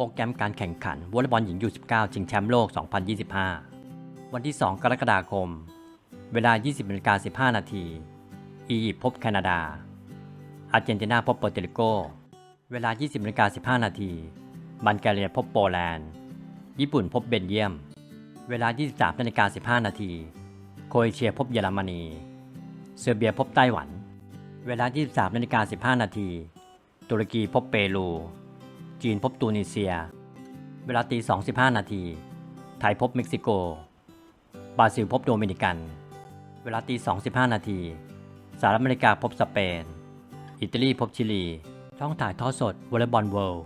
โปรแกรมการแข่งขันวอลเลย์บอลหญิงยู19ชิงแชมป์โลก 2025 วันที่ 2 กรกฎาคม เวลา 20นาฬิกา15 นาที อียิปต์พบแคนาดา อาร์เจนตินาพบโปรตุเกโกเวลา 20นาฬิกา15 นาที บัลแกเรียพบโปแลนด์ ญี่ปุ่นพบเบลเยียม เวลา 23นาฬิกา15 นาที โครเอเชียพบเยอรมนี เซอร์เบียพบไต้หวัน เวลา 23นาฬิกา15 นาที ตุรกีพบเปรู จีนพบตูนิเซีย เวลาตี2 15 นาที ไทยพบเม็กซิโก บราซิลพบโดมินิกัน เวลาตี2 15 นาทีสหรัฐอเมริกาพบสเปน อิตาลีพบชิลี ช่องถ่ายทอดสดวอลเลย์บอลเวิลด์